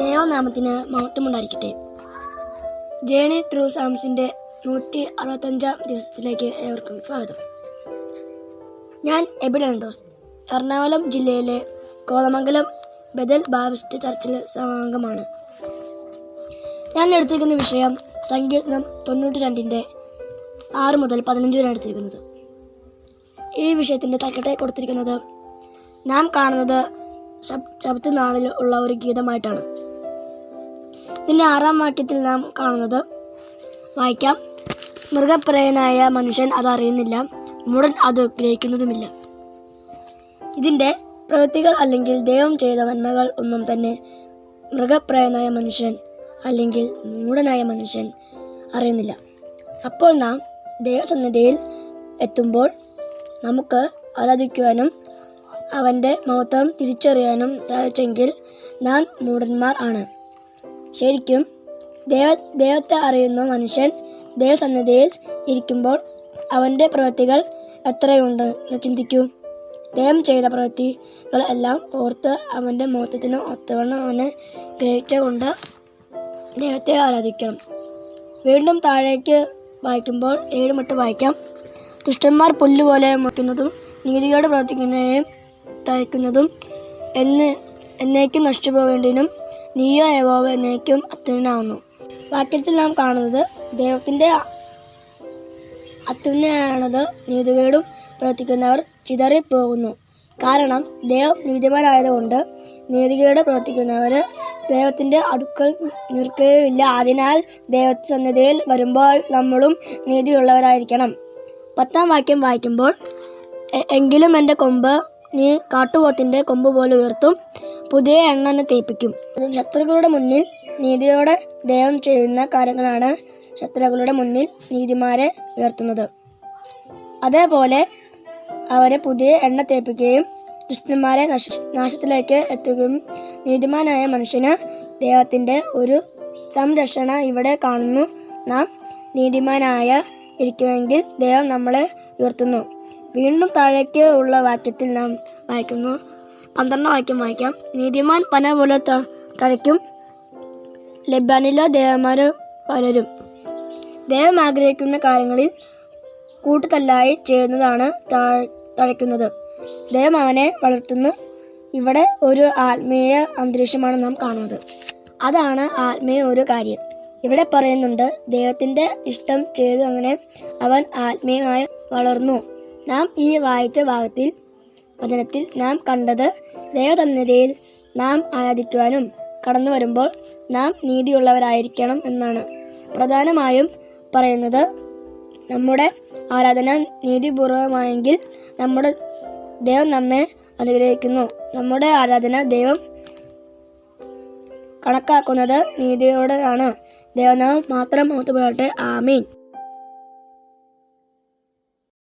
ദൈവനാമത്തിന് മഹത്വമുണ്ടായിരിക്കട്ടെ. Journey through സാംസിന്റെ നൂറ്റി അറുപത്തഞ്ചാം ദിവസത്തിലേക്ക് ഏവർക്കും സ്വാഗതം. ഞാൻ എബിഡന്തോസ് എറണാകുളം ജില്ലയിലെ കോതമംഗലം ബദൽ ബാബിസ്റ്റ് ചർച്ചിലെ അംഗമാണ് ഞാൻ എടുത്തിരിക്കുന്ന വിഷയം സങ്കീർത്തനം തൊണ്ണൂറ്റി രണ്ടിന്റെ ആറ് മുതൽ പതിനഞ്ച് വരെ എടുത്തിരിക്കുന്നത്. ഈ വിഷയത്തിന്റെ തക്കട്ടെ കൊടുത്തിരിക്കുന്നത് നാം കാണുന്നത് ശബ്ദ നാളിൽ ഉള്ള ഒരു ഗീതമായിട്ടാണ്. ഇതിന്റെ ആറാം വാക്യത്തിൽ നാം കാണുന്നത് വായിക്കാം. മൃഗപ്രയനായ മനുഷ്യൻ അത് അറിയുന്നില്ല മുടൻ അത് ഗ്രഹിക്കുന്നതുമില്ല. ഇതിന്റെ പ്രവൃത്തികൾ അല്ലെങ്കിൽ ദൈവം ചെയ്ത നന്മകൾ ഒന്നും തന്നെ മൃഗപ്രയനായ മനുഷ്യൻ അല്ലെങ്കിൽ മൂടനായ മനുഷ്യൻ അറിയുന്നില്ല. അപ്പോൾ നാം ദൈവസന്നിധിയിൽ എത്തുമ്പോൾ നമുക്ക് ആരാധിക്കുവാനും അവന്റെ മഹത്വം തിരിച്ചറിയാനും സാധിച്ചെങ്കിൽ നാം മൂടന്മാർ ആണ്. ശരിക്കും ദൈവ ദൈവത്തെ അറിയുന്ന മനുഷ്യൻ ദൈവസന്നിധിയിൽ ഇരിക്കുമ്പോൾ അവന്റെ പ്രവൃത്തികൾ എത്രയുണ്ട് എന്ന് ചിന്തിക്കൂ. ദൈവം ചെയ്ത പ്രവൃത്തികളെല്ലാം ഓർത്ത് അവന്റെ മഹത്വത്തിന് ഒത്തവണ്ണം അവനെ ഗ്രഹിച്ചുകൊണ്ട് ദൈവത്തെ ആരാധിക്കണം വീണ്ടും താഴേക്ക് വായിക്കുമ്പോൾ ഏഴുമെട്ട് വായിക്കാം. ദുഷ്ടന്മാർ പുല്ലുപോലെ മുറിക്കുന്നതും നീതിയോട് പ്രവർത്തിക്കുന്നതിനെയും തയ്ക്കുന്നതും എന്ന് എന്നേക്കും നഷ്ടപ്പെടേണ്ടതിനും നീയോ യവോവ എന്നേക്കും അത്യുന്നാവുന്നു വാക്യത്തിൽ നാം കാണുന്നത് ദൈവത്തിന്റെ അത്യുന്നയാണത് നീതികേടും പ്രവർത്തിക്കുന്നവർ ചിതറിപ്പോകുന്നു. കാരണം ദൈവം നീതിമാനായതുകൊണ്ട് നീതികേട് പ്രവർത്തിക്കുന്നവർ ദൈവത്തിന്റെ അടുക്കൽ നിൽക്കുകയുമില്ല. അതിനാൽ ദൈവസന്നിധിയിൽ വരുമ്പോൾ നമ്മളും നീതിയുള്ളവരായിരിക്കണം. പത്താം വാക്യം വായിക്കുമ്പോൾ എങ്കിലും എന്റെ കൊമ്പ് നീ കാട്ടുപോത്തിന്റെ കൊമ്പ് പോലെ ഉയർത്തും പുതിയ എണ്ണ തേപ്പിക്കും. ശത്രുക്കളുടെ മുന്നിൽ നീതിയോടെ ദൈവം ചെയ്യുന്ന കാര്യങ്ങളാണ് ശത്രുക്കളുടെ മുന്നിൽ നീതിമാരെ ഉയർത്തുന്നത്. അതേപോലെ അവരെ പുതിയ എണ്ണ തേപ്പിക്കുകയും ദുഷ്ടന്മാരെ നശ നാശത്തിലേക്ക് എത്തുകയും നീതിമാനായ മനുഷ്യന് ദൈവത്തിന്റെ ഒരു സംരക്ഷണ ഇവിടെ കാണുന്നു. നാം നീതിമാനായ ഇരിക്കുമെങ്കിൽ ദൈവം നമ്മളെ ഉയർത്തുന്നു. വീണ്ടും താഴേക്ക് ഉള്ള വാക്യത്തിൽ നാം വായിക്കുന്നു. പന്ത്രണ്ട് വാക്യം വായിക്കാം. നീതിമാൻ പന പോലെ തഴയ്ക്കും. ലബാനിലോ ദേവന്മാർ പലരും. ദൈവം ആഗ്രഹിക്കുന്ന കാര്യങ്ങളിൽ കൂട്ടുതല്ലായി ചേരുന്നതാണ് തഴയ്ക്കുന്നത്. ദൈവം അവനെ വളർത്തുന്നു. ഇവിടെ ഒരു ആത്മീയ അന്തരീക്ഷമാണ് നാം കാണുന്നത്. അതാണ് ആത്മീയ ഒരു കാര്യം. ഇവിടെ പറയുന്നുണ്ട് ദൈവത്തിന്റെ ഇഷ്ടം ചെയ്ത് അങ്ങനെ അവൻ ആത്മീയമായി വളർന്നു. നാം ഈ വായിച്ച ഭാഗത്തിൽ വചനത്തിൽ നാം കണ്ടത് ദൈവസന്നിധിയിൽ നാം ആരാധിക്കുവാനും കടന്നു വരുമ്പോൾ നാം നീതിയുള്ളവരായിരിക്കണം എന്നാണ്. പ്രധാനമായും പറയുന്നത് നമ്മുടെ ആരാധന നീതിപൂർവമായെങ്കിൽ നമ്മുടെ ദൈവം നമ്മെ അനുഗ്രഹിക്കുന്നു. നമ്മുടെ ആരാധന ദൈവം കണക്കാക്കുന്നത് നീതിയോടെയാണ്. ദൈവനാമം മാത്രം ഓത്തുപോകട്ടെ ആമീൻ.